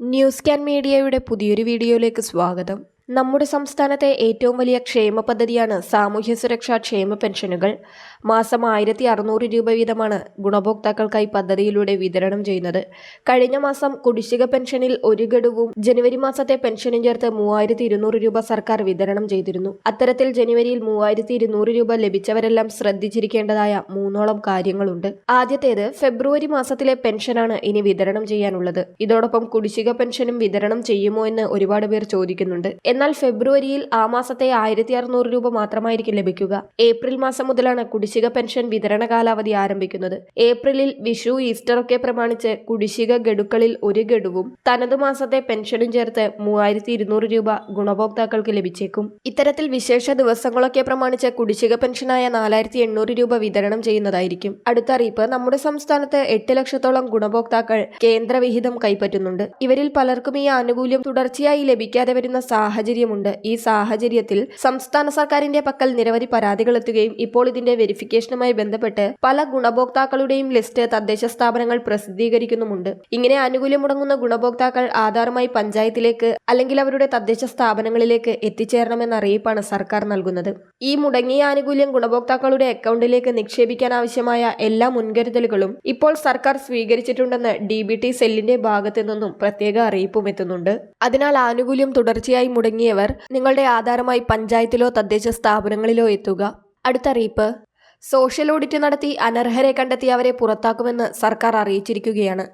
News can മീഡിയയുടെ പുതിയൊരു വീഡിയോയിലേക്ക് സ്വാഗതം. നമ്മുടെ സംസ്ഥാനത്തെ ഏറ്റവും വലിയ ക്ഷേമ പദ്ധതിയാണ് സാമൂഹ്യ സുരക്ഷാ ക്ഷേമ പെൻഷനുകൾ. മാസം ആയിരത്തി അറുന്നൂറ് രൂപ വീതമാണ് ഗുണഭോക്താക്കൾക്കായി പദ്ധതിയിലൂടെ വിതരണം ചെയ്യുന്നത്. കഴിഞ്ഞ മാസം കുടിശ്ശിക പെൻഷനിൽ ഒരു ഗഡുവും ജനുവരി മാസത്തെ പെൻഷനും ചേർത്ത് മൂവായിരത്തി ഇരുന്നൂറ് രൂപ സർക്കാർ വിതരണം ചെയ്തിരുന്നു. അത്തരത്തിൽ ജനുവരിയിൽ മൂവായിരത്തി ഇരുന്നൂറ് രൂപ ലഭിച്ചവരെല്ലാം ശ്രദ്ധിച്ചിരിക്കേണ്ടതായ മൂന്നോളം കാര്യങ്ങളുണ്ട്. ആദ്യത്തേത് ഫെബ്രുവരി മാസത്തിലെ പെൻഷനാണ് ഇനി വിതരണം ചെയ്യാനുള്ളത്. ഇതോടൊപ്പം കുടിശ്ശിക പെൻഷനും വിതരണം ചെയ്യുമോ എന്ന് ഒരുപാട് പേർ ചോദിക്കുന്നുണ്ട്. എന്നാൽ ഫെബ്രുവരിയിൽ ആ മാസത്തെ ആയിരത്തി അറുന്നൂറ് രൂപ മാത്രമായിരിക്കും ലഭിക്കുക. ഏപ്രിൽ മാസം മുതലാണ് കുടിശ്ശിക പെൻഷൻ വിതരണ കാലാവധി ആരംഭിക്കുന്നത്. ഏപ്രിലിൽ വിഷു ഈസ്റ്റർ ഒക്കെ പ്രമാണിച്ച് കുടിശ്ശിക ഗഡുക്കളിൽ ഒരു ഗഡുവും തനതു മാസത്തെ പെൻഷനും ചേർത്ത് മൂവായിരത്തി ഇരുന്നൂറ് രൂപ ഗുണഭോക്താക്കൾക്ക് ലഭിച്ചേക്കും. ഇത്തരത്തിൽ വിശേഷ ദിവസങ്ങളൊക്കെ പ്രമാണിച്ച് കുടിശ്ശിക പെൻഷനായ നാലായിരത്തി എണ്ണൂറ് രൂപ വിതരണം ചെയ്യുന്നതായിരിക്കും. അടുത്ത അറിയിപ്പ് നമ്മുടെ സംസ്ഥാനത്ത് എട്ട് ലക്ഷത്തോളം ഗുണഭോക്താക്കൾ കേന്ദ്രവിഹിതം കൈപ്പറ്റുന്നുണ്ട്. ഇവരിൽ പലർക്കും ഈ ആനുകൂല്യം തുടർച്ചയായി ലഭിക്കാതെ വരുന്ന സാഹചര്യമുണ്ട്. ഈ സാഹചര്യത്തിൽ സംസ്ഥാന സർക്കാരിന്റെ പക്കൽ നിരവധി പരാതികൾ എത്തുകയും ഇപ്പോൾ ഇതിന്റെ വെരിഫിക്കേഷനുമായി ബന്ധപ്പെട്ട് പല ഗുണഭോക്താക്കളുടെയും ലിസ്റ്റ് തദ്ദേശ സ്ഥാപനങ്ങൾ പ്രസിദ്ധീകരിക്കുന്നുമുണ്ട്. ഇങ്ങനെ ആനുകൂല്യം മുടങ്ങുന്ന ഗുണഭോക്താക്കൾ ആധാറുമായി പഞ്ചായത്തിലേക്ക് അല്ലെങ്കിൽ അവരുടെ തദ്ദേശ സ്ഥാപനങ്ങളിലേക്ക് എത്തിച്ചേരണമെന്ന അറിയിപ്പാണ് സർക്കാർ നൽകുന്നത്. ഈ മുടങ്ങിയ ആനുകൂല്യം ഗുണഭോക്താക്കളുടെ അക്കൗണ്ടിലേക്ക് നിക്ഷേപിക്കാൻ ആവശ്യമായ എല്ലാ മുൻകരുതലുകളും ഇപ്പോൾ സർക്കാർ സ്വീകരിച്ചിട്ടുണ്ടെന്ന് ഡി ബി ടി സെല്ലിന്റെ ഭാഗത്തു നിന്നും പ്രത്യേക അറിയിപ്പും എത്തുന്നുണ്ട്. അതിനാൽ ആനുകൂല്യം തുടർച്ചയായി മുടങ്ങിയവർ നിങ്ങളുടെ ആധാരമായി പഞ്ചായത്തിലോ തദ്ദേശ സ്ഥാപനങ്ങളിലോ എത്തുക. അടുത്തറിയിപ്പ് സോഷ്യൽ ഓഡിറ്റ് നടത്തി അനർഹരെ കണ്ടെത്തി അവരെ പുറത്താക്കുമെന്ന് സർക്കാർ അറിയിച്ചിരിക്കുകയാണ്.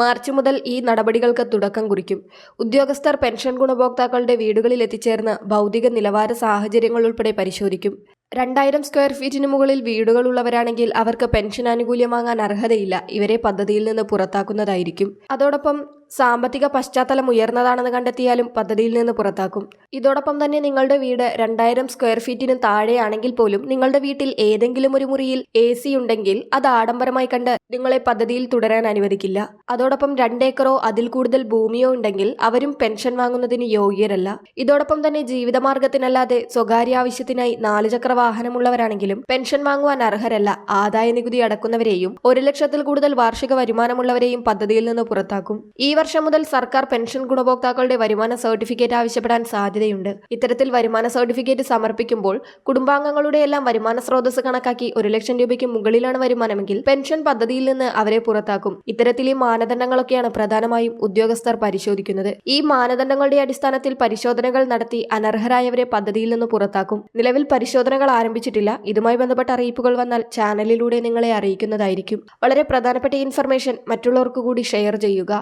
മാർച്ച് മുതൽ ഈ നടപടികൾക്ക് തുടക്കം കുറിക്കും. ഉദ്യോഗസ്ഥർ പെൻഷൻ ഗുണഭോക്താക്കളുടെ വീടുകളിൽ എത്തിച്ചേർന്ന് ഭൗതിക നിലവാര സാഹചര്യങ്ങൾ ഉൾപ്പെടെ പരിശോധിക്കും. രണ്ടായിരം സ്ക്വയർ ഫീറ്റിന് മുകളിൽ വീടുകളുള്ളവരാണെങ്കിൽ അവർക്ക് പെൻഷൻ ആനുകൂല്യം വാങ്ങാൻ അർഹതയില്ല. ഇവരെ പദ്ധതിയിൽ നിന്ന് പുറത്താക്കുന്നതായിരിക്കും. അതോടൊപ്പം സാമ്പത്തിക പശ്ചാത്തലം ഉയർന്നതാണെന്ന് കണ്ടെത്തിയാലും പദ്ധതിയിൽ നിന്ന് പുറത്താക്കും. ഇതോടൊപ്പം തന്നെ നിങ്ങളുടെ വീട് രണ്ടായിരം സ്ക്വയർ ഫീറ്റിന് താഴെയാണെങ്കിൽ പോലും നിങ്ങളുടെ വീട്ടിൽ ഏതെങ്കിലും ഒരു മുറിയിൽ എ സി ഉണ്ടെങ്കിൽ അത് ആഡംബരമായി കണ്ട് നിങ്ങളെ പദ്ധതിയിൽ തുടരാൻ അനുവദിക്കില്ല. അതോടൊപ്പം രണ്ടേക്കറോ അതിൽ കൂടുതൽ ഭൂമിയോ ഉണ്ടെങ്കിൽ അവരും പെൻഷൻ വാങ്ങുന്നതിന് യോഗ്യരല്ല. ഇതോടൊപ്പം തന്നെ ജീവിതമാർഗത്തിനല്ലാതെ സ്വകാര്യ ആവശ്യത്തിനായി നാലുചക്ര വാഹനമുള്ളവരാണെങ്കിലും പെൻഷൻ വാങ്ങുവാൻ അർഹരല്ല. ആദായ നികുതി അടക്കുന്നവരെയും ഒരു ലക്ഷത്തിൽ കൂടുതൽ വാർഷിക വരുമാനമുള്ളവരെയും പദ്ധതിയിൽ നിന്ന് പുറത്താക്കും. ഈ വർഷം മുതൽ സർക്കാർ പെൻഷൻ ഗുണഭോക്താക്കളുടെ വരുമാന സർട്ടിഫിക്കറ്റ് ആവശ്യപ്പെടാൻ സാധ്യതയുണ്ട്. ഇത്തരത്തിൽ വരുമാന സർട്ടിഫിക്കറ്റ് സമർപ്പിക്കുമ്പോൾ കുടുംബാംഗങ്ങളുടെ എല്ലാം വരുമാന സ്രോതസ് കണക്കാക്കി ഒരു ലക്ഷം രൂപയ്ക്ക് മുകളിലാണ് വരുമാനമെങ്കിൽ പെൻഷൻ പദ്ധതിയിൽ നിന്ന് അവരെ പുറത്താക്കും. ഇത്തരത്തിൽ ഈ മാനദണ്ഡങ്ങളൊക്കെയാണ് പ്രധാനമായും ഉദ്യോഗസ്ഥർ പരിശോധിക്കുന്നത്. ഈ മാനദണ്ഡങ്ങളുടെ അടിസ്ഥാനത്തിൽ പരിശോധനകൾ നടത്തി അനർഹരായവരെ പദ്ധതിയിൽ നിന്ന് പുറത്താക്കും. നിലവിൽ പരിശോധനകൾ ആരംഭിച്ചിട്ടില്ല. ഇതുമായി ബന്ധപ്പെട്ട അറിയിപ്പുകൾ വന്നാൽ ചാനലിലൂടെ നിങ്ങളെ അറിയിക്കുന്നതായിരിക്കും. വളരെ പ്രധാനപ്പെട്ട ഇൻഫർമേഷൻ മറ്റുള്ളവർക്ക് കൂടി ഷെയർ ചെയ്യുക.